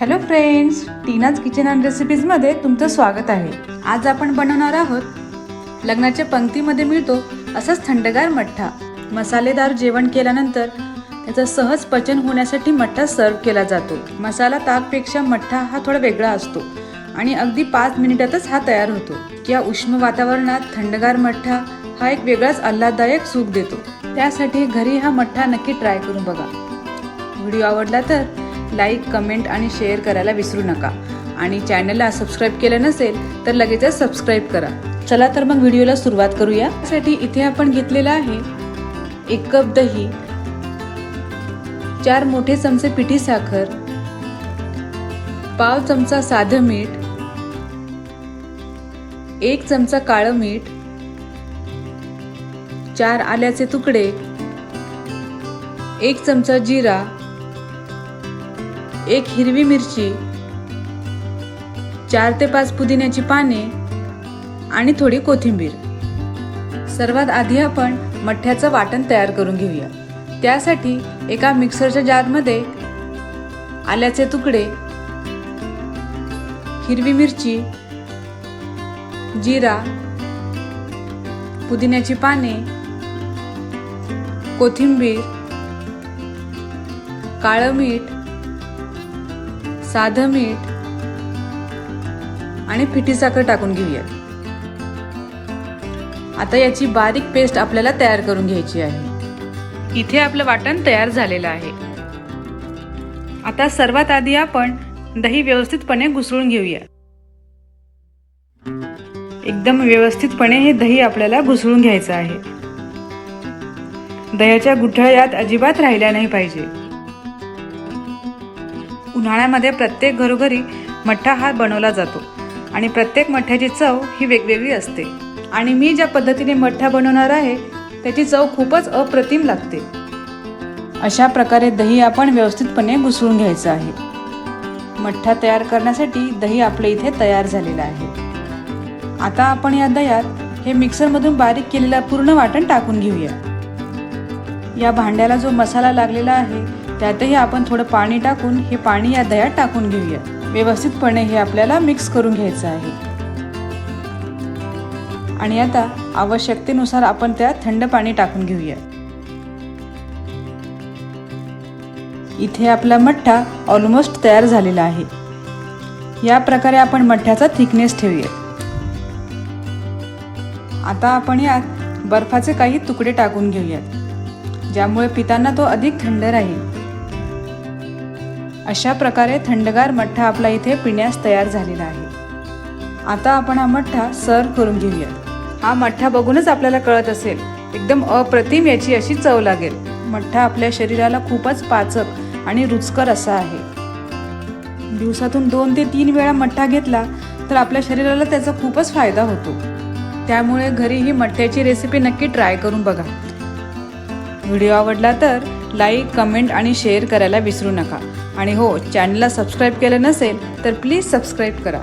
Hello friends Tina's kitchen and रेसिपीजमध्ये तुमचं स्वागत आहे. आज आपण बनवणार आहोत लग्नाच्या पंक्तीमध्ये मिळतो असंच थंडगार मठ्ठा. मसालेदार जेवण केल्यानंतर त्याचं सहज पचन होण्यासाठी मठ्ठा सर्व केला जातो. मसाला ताकपेक्षा मठ्ठा हा थोडा वेगळा असतो आणि अगदी पाच मिनिटातच हा तयार होतो. या उष्ण वातावरणात थंडगार मठ्ठा हा एक वेगळाच आल्हाददायक सुख देतो. त्यासाठी घरी हा मठ्ठा नक्की ट्राय करून बघा. व्हिडिओ आवडला तर लाईक कमेंट आणि शेअर करायला विसरू नका. आणि चॅनलला सबस्क्राईब केलं नसेल तर लगेचच सबस्क्राईब करा. चला तर मग व्हिडिओला सुरुवात करूया. त्यासाठी इथे आपण घेतलेला आहे एक कप दही चार मोठे चमचे पिठी साखर पाव चमचा साधं मीठ एक चमचा काळं मीठ चार आल्याचे तुकडे एक चमचा जिरा एक हिरवी मिरची चार ते पाच पुदिन्याची पाने आणि थोडी कोथिंबीर. सर्वात आधी आपण मठ्ठ्याचं वाटण तयार करून घेऊया. त्यासाठी एका मिक्सरच्या जारमध्ये आल्याचे तुकडे हिरवी मिरची जिरा पुदिन्याची पाने कोथिंबीर काळं मीठ साधं मीठ आणि पिठी साखर टाकून घेऊया. आता याची बारीक पेस्ट आपल्याला तयार करून घ्यायची आहे. इथे आपलं वाटण तयार झालेलं आहे. आता सर्वात आधी आपण दही व्यवस्थितपणे घुसळून घेऊया. एकदम व्यवस्थितपणे हे दही आपल्याला घुसळून घ्यायचं आहे. दह्याच्या गुठळ्यात अजिबात राहिल्या नाही पाहिजे. उन्हाळ्यामध्ये प्रत्येक घरोघरी मठ्ठा हा बनवला जातो. आणि प्रत्येक मठ्ठ्याची चव ही वेगवेगळी असते. आणि मी ज्या पद्धतीने मठ्ठा बनवणार आहे त्याची चव खूपच अप्रतिम लागते. अशा प्रकारे दही आपण व्यवस्थितपणे घुसळून घ्यायचं आहे. मठ्ठा तयार करण्यासाठी दही आपल्या इथे तयार झालेलं आहे. आता आपण या दह्यात हे मिक्सरमधून बारीक केलेलं पूर्ण वाटण टाकून घेऊया. या भांड्याला जो मसाला लागलेला आहे त्यातही आपण थोडं पाणी टाकून हे पाणी या दह्यात टाकून घेऊया. व्यवस्थितपणे हे आपल्याला मिक्स करून घ्यायचं आहे. आणि आता आवश्यकतेनुसार आपण त्यात थंड पाणी टाकून घेऊया. इथे आपला मठ्ठा ऑलमोस्ट तयार झालेला आहे. या प्रकारे आपण मठ्ठ्याचा थिकनेस ठेवूया. आता आपण यात बर्फाचे काही तुकडे टाकून घेऊयात ज्यामुळे पितांना तो अधिक थंड राहील. अशा प्रकारे थंडगार मठ्ठा आपला इथे पिण्यास तयार झालेला आहे. आता आपण हा मठ्ठा सर्व करून घेऊया हा मठ्ठा बघूनच आपल्याला कळत असेल एकदम अप्रतिम याची अशी चव लागेल. मठ्ठा आपल्या शरीराला खूपच पाचक आणि रुचकर असा आहे. दिवसातून दोन ते तीन वेळा मठ्ठा घेतला तर आपल्या शरीराला त्याचा खूपच फायदा होतो. त्यामुळे घरी ही मठ्ठ्याची रेसिपी नक्की ट्राय करून बघा. व्हिडिओ आवडला तर लाईक कमेंट आणि शेअर करायला विसरू नका. आणि हो चॅनलला सबस्क्राईब केलं नसेल तर प्लीज सबस्क्राईब करा.